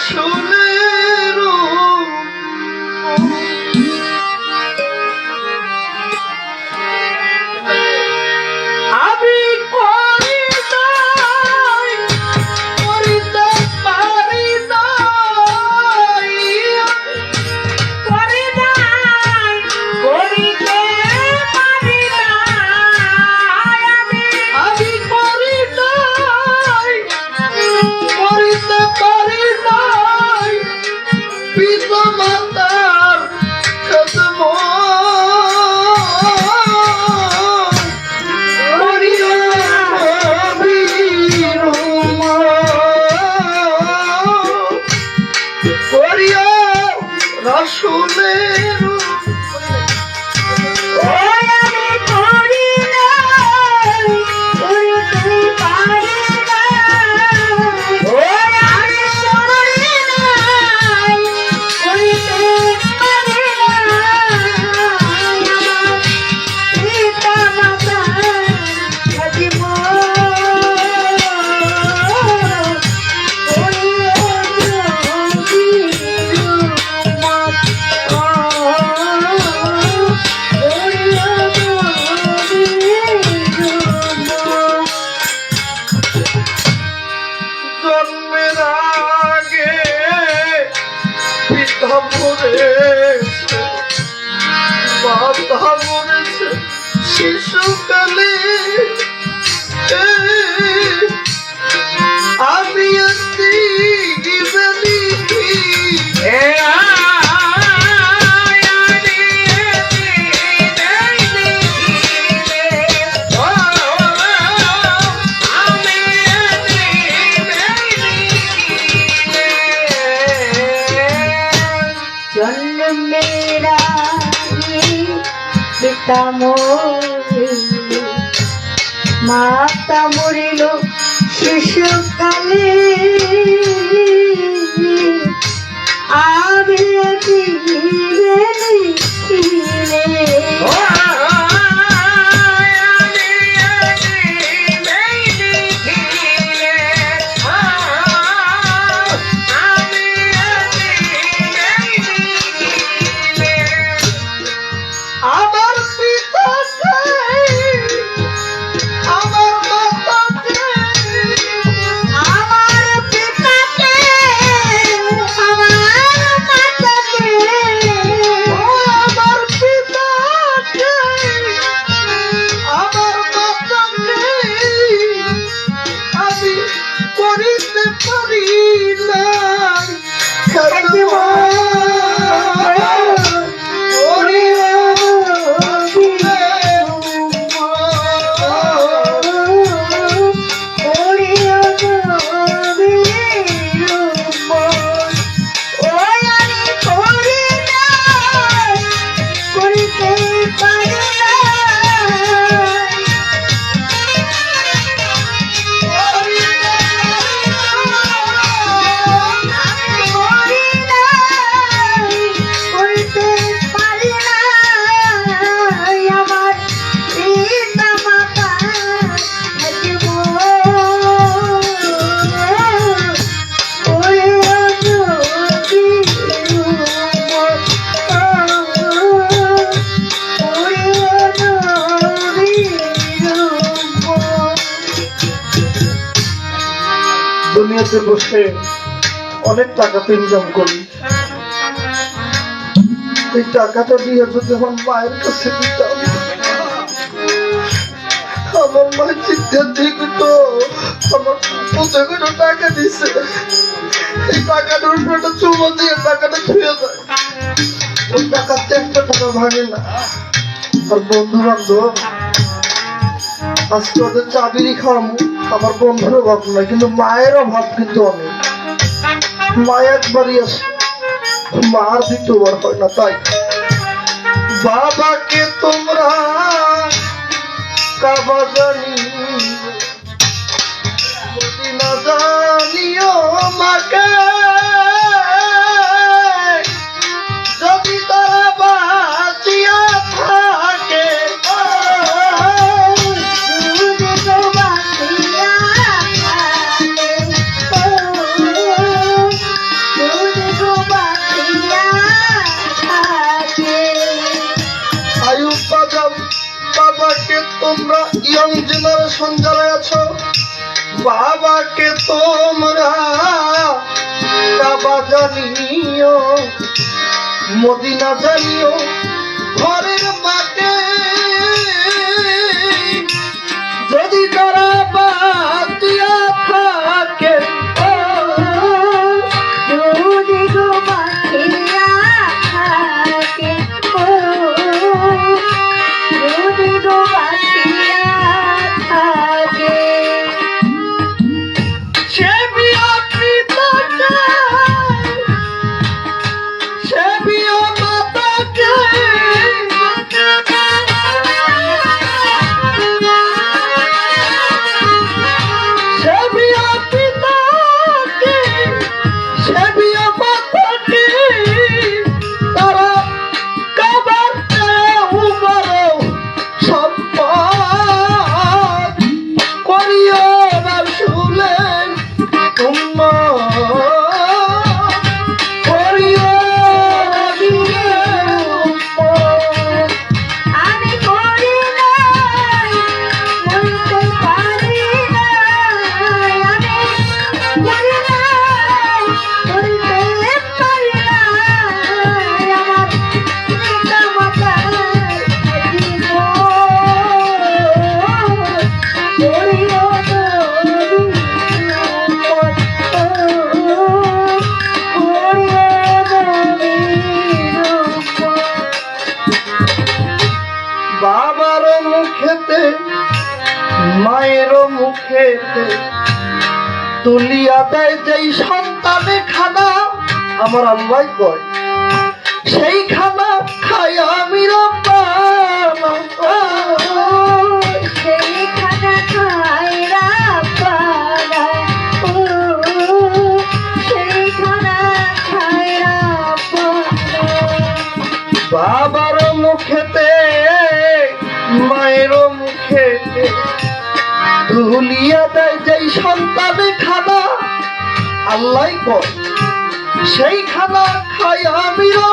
রসুলের Oh my God. পিতা মরিল মাতা মরিল দুনিয়াতে বসে অনেক টাকা তো ইনকাম করি। এই টাকাটা দিয়ে যদি আমার মায়ের কাছে দিতাম, আমার মায়ের চিন্তা ঠিক তো আমার পুতে কোনো টাকা দিছে, এই টাকাটার উপর চুমো দিয়ে টাকাটা ছুঁয়ে যায়। ওই টাকাতে একটা টাকা ভাঙে না। আর বন্ধু বান্ধব আজকে ওদের চাবিরই খাওয়ামু, আমার বন্ধুর অভাব নয় কিন্তু মায়ের অভাব কিন্তু অনেক মা একবারই আসে মা দ্বিতীয়বার হয় না, তাই। বাবাকে তোমরা কাবা জানি না জানিও মাকে তোমরা ইয়ং জেনারেশন যারা আছো বাবাকে তোমরা জানিও মদিনা জানিও ঘরের মাঠে মুখেতে মায়ের মুখে তুলিয়া দেয় যেই সন্তানে খানা আমার আল্লাহ কয় সেই দেয় যেই সন্তানে খানা। আল্লাহ কয় সেই খানা খাই আমি ও